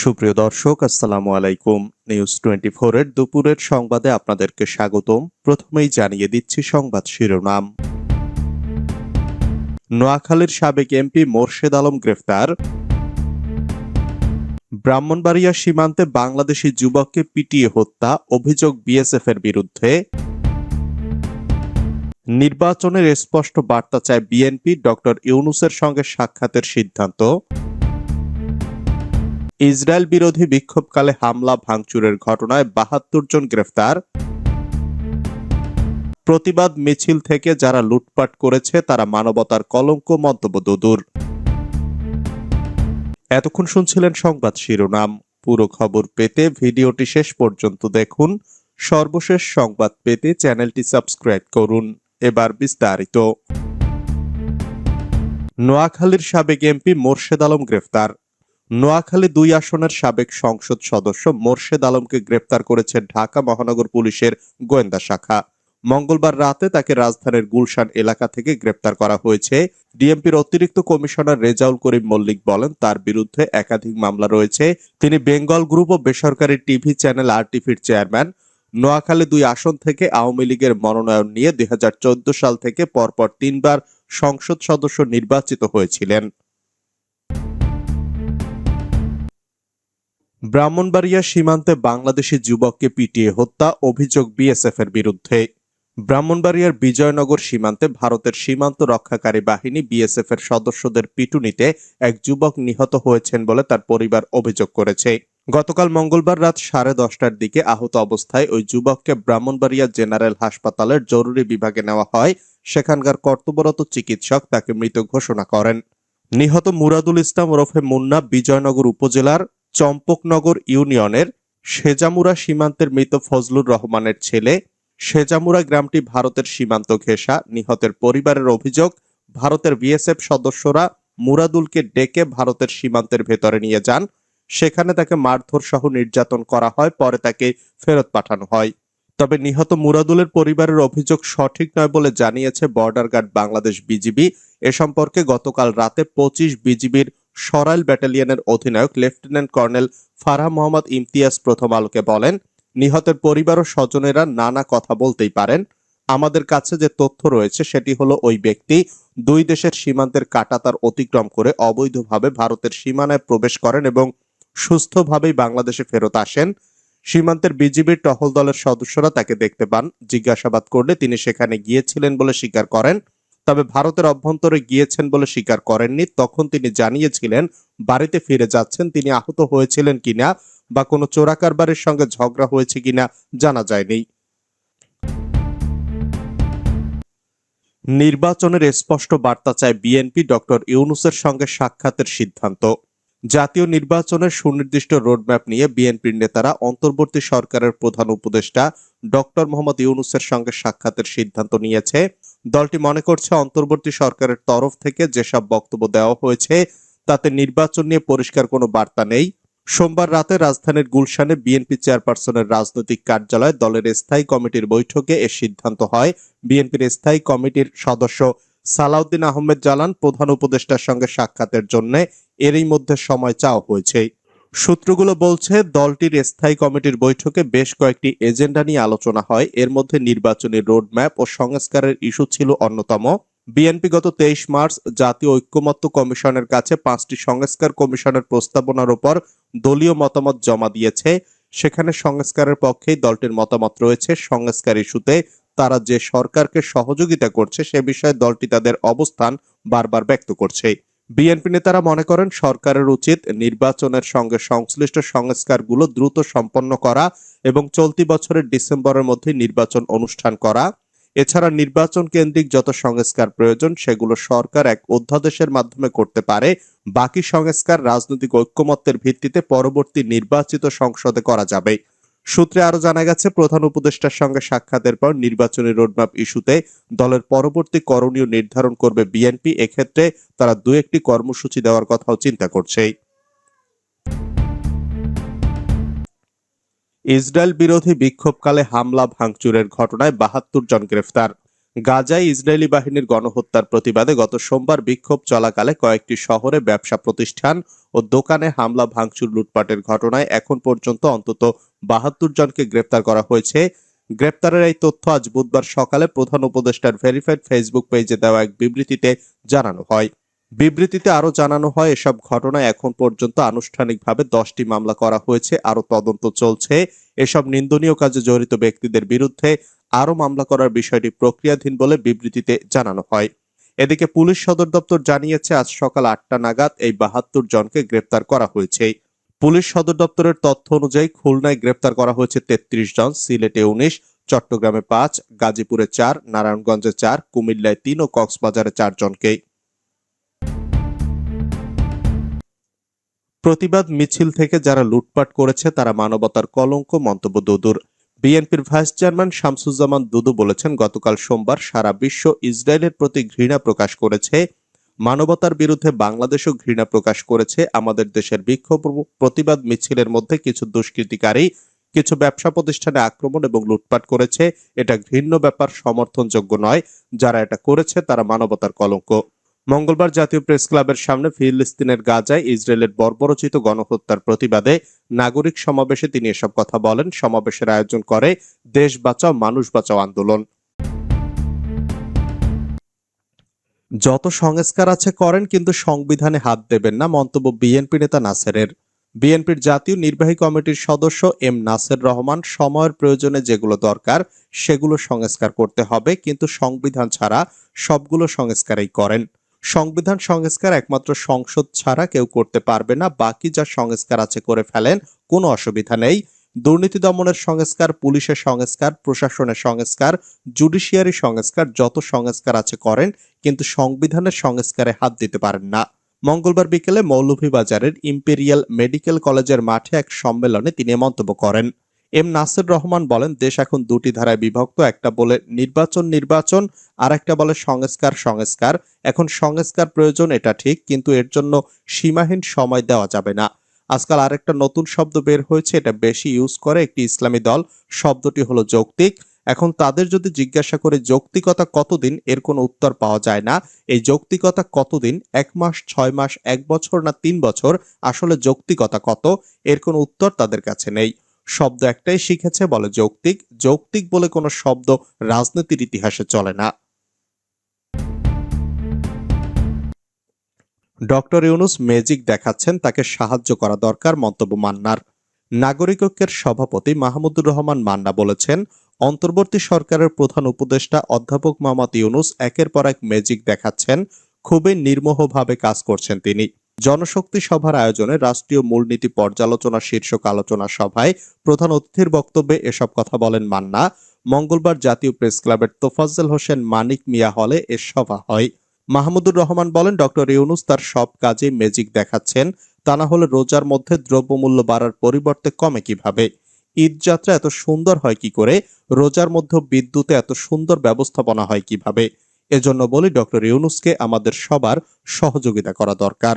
সুপ্রিয় দর্শক, আসসালামু আলাইকুম। নিউজ টোয়েন্টি এর দুপুরের সংবাদে আপনাদেরকে স্বাগতম। প্রথমেই জানিয়ে দিচ্ছি সংবাদ শিরোনাম। নোয়াখালীর সাবেক এমপি মোর্শেদ আলম গ্রেফতার। ব্রাহ্মণবাড়িয়া সীমান্তে বাংলাদেশি যুবককে পিটিয়ে হত্যা, অভিযোগ বিএসএফ এর বিরুদ্ধে। নির্বাচনের স্পষ্ট বার্তা চায় বিএনপি, ডক্টর ইউনুসের সঙ্গে সাক্ষাতের সিদ্ধান্ত। ইসরায়েল বিরোধী বিক্ষোভকালে হামলা, ভাঙচুরের ঘটনায় বাহাত্তর জন গ্রেফতার। প্রতিবাদ মিছিল থেকে যারা লুটপাট করেছে, তারা মানবতার কলঙ্ক মন্তব্য দুদুর। এতক্ষণ শুনছিলেন সংবাদ শিরোনাম। পুরো খবর পেতে ভিডিওটি শেষ পর্যন্ত দেখুন। সর্বশেষ সংবাদ পেতে চ্যানেলটি সাবস্ক্রাইব করুন। এবার বিস্তারিত। নোয়াখালীর সাবেক এমপি মোর্শেদ আলম গ্রেফতার। নোয়াখালী দুই আসনের সাবেক সংসদ সদস্য মোর্শেদ আলমকে গ্রেপ্তার করেছে ঢাকা মহানগর পুলিশের গোয়েন্দা শাখা। মঙ্গলবার রাতে তাকে রাজধানীর গুলশান এলাকা থেকে গ্রেপ্তার করা হয়েছে। ডিএমপির অতিরিক্ত কমিশনার রেজাউল করিম মল্লিক বলেন, তার বিরুদ্ধে একাধিক মামলা রয়েছে। তিনি বেঙ্গল গ্রুপ ও বেসরকারি টিভি চ্যানেল আর টিভির চেয়ারম্যান। নোয়াখালী দুই আসন থেকে আওয়ামী লীগের মনোনয়ন নিয়ে দুই হাজার চোদ্দ সাল থেকে পরপর তিনবার সংসদ সদস্য নির্বাচিত হয়েছিলেন। ব্রাহ্মণবাড়িয়া সীমান্তে বাংলাদেশি যুবককে পিটিয়ে হত্যা, অভিযোগ বিএসএফ এর বিরুদ্ধে। ব্রাহ্মণবাড়িয়ার বিজয়নগর সীমান্তে ভারতের সীমান্ত রক্ষাকারী বাহিনী বিএসএফ এর সদস্যদের পিটুনিতে এক যুবক নিহত হয়েছেন বলে তার পরিবার অভিযোগ করেছে। গতকাল মঙ্গলবার রাত সাড়ে দশটার দিকে আহত অবস্থায় ওই যুবককে ব্রাহ্মণবাড়িয়া জেনারেল হাসপাতালের জরুরি বিভাগে নেওয়া হয়। সেখানকার কর্তব্যরত চিকিৎসক তাকে মৃত ঘোষণা করেন। নিহত মুরাদুল ইসলাম ওরফে মুন্না বিজয়নগর উপজেলার চম্পকনগর ইউনিয়নের সেজামুরা সীমান্তের মৃত ফজলুর রহমানের ছেলে সেজামুরা গ্রামটি ভারতের সীমান্ত ঘেঁষা। নিহতের পরিবারের অভিযোগ, ভারতের বিএসএফ সদস্যরা মুরাদুলকে ডেকে ভারতের সীমান্তের ভেতরে নিয়ে যান। সেখানে তাকে মারধর সহ নির্যাতন করা হয়, পরে তাকে ফেরত পাঠানো হয়। তবে নিহত মুরাদুলের পরিবারের অভিযোগ সঠিক নয় বলে জানিয়েছে বর্ডার গার্ড বাংলাদেশ বিজিবি। এ সম্পর্কে গতকাল রাতে পঁচিশ বিজিবির সরাইল ব্যাটালিয়নের অধিনায়ক লেফটেন্যান্ট কর্নেল ফারাহ মোহাম্মদ ইমতিয়াজ প্রথম আলোকে বলেন, নিহতের পরিবার ও স্বজনেরা নানা কথা বলতেই পারেন। আমাদের কাছে যে তথ্য রয়েছে সেটি হলো ওই ব্যক্তি দুই দেশের সীমান্তের কাটাতার অতিক্রম করে অবৈধভাবে ভারতের সীমানায় প্রবেশ করেন এবং সুস্থভাবেই বাংলাদেশে ফেরত আসেন। সীমান্তের বিজিবির টহল দলের সদস্যরা তাকে দেখতে পান, জিজ্ঞাসাবাদ করলে তিনি সেখানে গিয়েছিলেন বলে স্বীকার করেন। তবে ভারতের অভ্যন্তরে গিয়েছেন বলে স্বীকার করেননি। তখন তিনি জানিয়েছিলেন, বাড়িতে ফিরে যাচ্ছেন, তিনি আহত হয়েছিলেন কিনা বা কোনো চোরাকারবারের সঙ্গে ঝগড়া হয়েছে কিনা জানা যায়নি। নির্বাচনের স্পষ্ট বার্তা চায় বিএনপি ডক্টর ইউনুসের সঙ্গে সাক্ষাতের সিদ্ধান্ত। জাতীয় নির্বাচনের সুনির্দিষ্ট রোডম্যাপ নিয়ে বিএনপির নেতারা অন্তর্বর্তী সরকারের প্রধান উপদেষ্টা ডক্টর মোহাম্মদ ইউনুসের সঙ্গে সাক্ষাতের সিদ্ধান্ত নিয়েছে। দলটি মনে করছে অন্তর্বর্তী সরকারের তরফ থেকে যেসব বক্তব্য দেওয়া হয়েছে, তাতে নির্বাচন নিয়ে পরিষ্কার কোনো বার্তা নেই। সোমবার রাতে রাজধানীর গুলশানে বিএনপি চেয়ারপারসনের রাজনৈতিক কার্যালয়ে দলের স্থায়ী কমিটির বৈঠকে এ সিদ্ধান্ত হয়। বিএনপির স্থায়ী কমিটির সদস্য সালাউদ্দিন আহমেদ জালান প্রধান উপদেষ্টার সঙ্গে সাক্ষাতের জন্য এরই মধ্যে সময় চাওয়া হয়েছে। সূত্রগুলো বলছে, দলটির স্থায়ী কমিটির বৈঠকে বেশ কয়েকটি এজেন্ডা নিয়ে আলোচনা হয়। এর মধ্যে নির্বাচনী রোডম্যাপ ও সংস্কারের ইস্যু ছিল অন্যতম। বিএনপি গত তেইশ মার্চ জাতীয় ঐক্যমত্য কমিশনের কাছে পাঁচটি সংস্কার কমিশনের প্রস্তাবনার উপর দলীয় মতামত জমা দিয়েছে। সেখানে সংস্কারের পক্ষেই দলটির মতামত রয়েছে। সংস্কার ইস্যুতে তারা যে সরকারকে সহযোগিতা করছে, সে বিষয়ে দলটি তাদের অবস্থান বারবার ব্যক্ত করছে। বিএনপি নেতারা মনে করেন সরকারের উচিত নির্বাচনের সঙ্গে সংশ্লিষ্ট সংস্কারগুলো দ্রুত সম্পন্ন করা এবং চলতি বছরের ডিসেম্বরের মধ্যে নির্বাচন অনুষ্ঠান করা। এছাড়া নির্বাচন কেন্দ্রিক যত সংস্কার প্রয়োজন, সেগুলো সরকার এক অধ্যাদেশের মাধ্যমে করতে পারে। বাকি সংস্কার রাজনৈতিক ঐক্যমত্যের ভিত্তিতে পরবর্তী নির্বাচিত সংসদে করা যাবে। সূত্রে আরও জানা গেছে, প্রধান উপদেষ্টার সঙ্গে সাক্ষাতের পর নির্বাচনী রোডম্যাপ ইস্যুতে দলের পরবর্তী করণীয় নির্ধারণ করবে বিএনপি। এক্ষেত্রে তারা দু একটি কর্মসূচি দেওয়ার কথাও চিন্তা করছে ইসরায়েল বিরোধী বিক্ষোভকালে হামলা, ভাঙচুরের ঘটনায় বাহাত্তর জন গ্রেফতার। গাজায় ইসরায়েলি বাহিনীর গণহত্যার প্রতিবাদে গত সোমবার বিক্ষোভ চলাকালে কয়েকটি শহরে ব্যবসা প্রতিষ্ঠান ও দোকানে হামলা, ভাঙচুর, লুটপাটের ঘটনায় এখন পর্যন্ত অন্তত বাহাত্তর জনকে গ্রেপ্তার করা হয়েছে। গ্রেপ্তারের এই তথ্য আজ বুধবার সকালে প্রধান উপদেষ্টার ভেরিফাইড ফেসবুক পেজে দেওয়া এক বিবৃতিতে জানানো হয়। বিবৃতিতে আরও জানানো হয়, এসব ঘটনায় এখন পর্যন্ত আনুষ্ঠানিকভাবে দশটি মামলা করা হয়েছে, আরও তদন্ত চলছে। এসব নিন্দনীয় কাজে জড়িত ব্যক্তিদের বিরুদ্ধে আরও মামলা করার বিষয়টি প্রক্রিয়াধীন বলে বিবৃতিতে জানানো হয়। এদিকে পুলিশ সদর দপ্তর জানিয়েছে, আজ সকাল আটটা নাগাদ এই বাহাত্তর জনকে গ্রেপ্তার করা হয়েছে। পুলিশ সদর দপ্তরের তথ্য অনুযায়ী খুলনায় গ্রেপ্তার করা হয়েছে তেত্রিশ জন, সিলেটে উনিশ, চট্টগ্রামে পাঁচ, গাজীপুরে চার, নারায়ণগঞ্জে চার, কুমিল্লায় তিন ও কক্সবাজারে চার প্রতিবাদ মিছিল থেকে যারা লুটপাট করেছে, তারা মানবতার কলঙ্ক, মন্তব্য দুদুর। বিএনপির ভাইস চেয়ারম্যান শামসুজ্জামান দুদু বলেছেন, গতকাল সোমবার সারা বিশ্ব ইসরায়েলের প্রতি ঘৃণা প্রকাশ করেছে। মানবতার বিরুদ্ধে বাংলাদেশও ঘৃণা প্রকাশ করেছে। আমাদের দেশের বিক্ষোভ প্রতিবাদ মিছিলের মধ্যে কিছু দুষ্কৃতিকারী, কিছু ব্যবসা প্রতিষ্ঠানে আক্রমণ এবং লুটপাট করেছে। এটা ঘৃণ্য ব্যাপার, সমর্থনযোগ্য নয়। যারা এটা করেছে, তারা মানবতার কলঙ্ক। মঙ্গলবার জাতীয় প্রেস ক্লাবের সামনে ফিলিস্তিনের গাজায় ইসরায়েলের বর্বরচিত গণহত্যার প্রতিবাদে নাগরিক সমাবেশে তিনি এসব কথা বলেন। সমাবেশের আয়োজন করে দেশ বাঁচাও, মানুষ বাঁচাও আন্দোলন। যত সংস্কার আছে করেন, কিন্তু সংবিধানে হাত দেবেন না মন্তব্য বিএনপি নেতা নাসেরের। বিএনপির জাতীয় নির্বাহী কমিটির সদস্য এম নাসের রহমান, সময়ের প্রয়োজনে যেগুলো দরকার সেগুলো সংস্কার করতে হবে, কিন্তু সংবিধান ছাড়া সবগুলো সংস্কারই করেন। সংবিধান সংস্কার একমাত্র সংসদ ছাড়া কেউ করতে পারবে না। বাকি যা সংস্কার আছে করে ফেলেন, কোনো অসুবিধা নেই। দুর্নীতি দমনের সংস্কার, পুলিশের সংস্কার, প্রশাসনের সংস্কার, জুডিশিয়ারি সংস্কার, যত সংস্কার আছে করেন, কিন্তু সংবিধানের সংস্কারে হাত দিতে পারেন না। মঙ্গলবার বিকেলে মৌলভীবাজারের ইম্পেরিয়াল মেডিকেল কলেজের মাঠে এক সম্মেলনে তিনি মন্তব্য করেন। এম নাসির রহমান বলেন, দেশ এখন দুটি ধারায় বিভক্ত, একটা বলে নির্বাচন নির্বাচন, আর একটা বলে সংস্কার সংস্কার। এখন সংস্কার প্রয়োজন, এটা ঠিক, কিন্তু এর জন্য সীমাহীন সময় দেওয়া যাবে না। আজকাল আরেকটা নতুন শব্দ বের হয়েছে, এটা বেশি ইউজ করে একটি ইসলামী দল। শব্দটি হলো যৌক্তিক। এখন তাদের যদি জিজ্ঞাসা করে যৌক্তিকতা কতদিন, এর কোনো উত্তর পাওয়া যায় না। এই যৌক্তিকতা কতদিন, এক মাস, ছয় মাস, এক বছর না তিন বছর, আসলে যৌক্তিকতা কত, এর কোনো উত্তর তাদের কাছে নেই। শব্দ একটাই শিখেছে বলে যৌক্তিক। যৌক্তিক বলে কোনো শব্দ রাজনীতির ইতিহাসে চলে না। ডক্টর ইউনুস ম্যাজিক দেখাচ্ছেন তাকে সাহায্য করা দরকার মন্তব্য মান্নার। নাগরিক ঐক্যের সভাপতি মাহমুদুর রহমান মান্না বলেছেন, অন্তর্বর্তী সরকারের প্রধান উপদেষ্টা অধ্যাপক মোহাম্মদ ইউনুস একের পর এক ম্যাজিক দেখাচ্ছেন, খুবই নির্মোহভাবে কাজ করছেন তিনি। জনশক্তি সভার আয়োজনে রাষ্ট্রীয় মূলনীতি পর্যালোচনা শীর্ষক আলোচনা সভায় প্রধান অতিথির বক্তব্যে এসব কথা বলেন মান্না। মঙ্গলবার জাতীয় প্রেস ক্লাবের তোফাজ্জল হোসেন, মানিক মিয়া হলে এ সভা হয়। মাহমুদুর রহমান বলেন ডক্টর ইউনুস তার সব কাজে ম্যাজিক দেখাচ্ছেন। তা না হলে রোজার মধ্যে দ্রব্যমূল্য বাড়ার পরিবর্তে কমে কীভাবে? ঈদ যাত্রা এত সুন্দর হয় কি করে? রোজার মধ্যে বিদ্যুতে এত সুন্দর ব্যবস্থাপনা হয় কীভাবে? এজন্য বলি ডক্টর ইউনুসকে আমাদের সবার সহযোগিতা করা দরকার।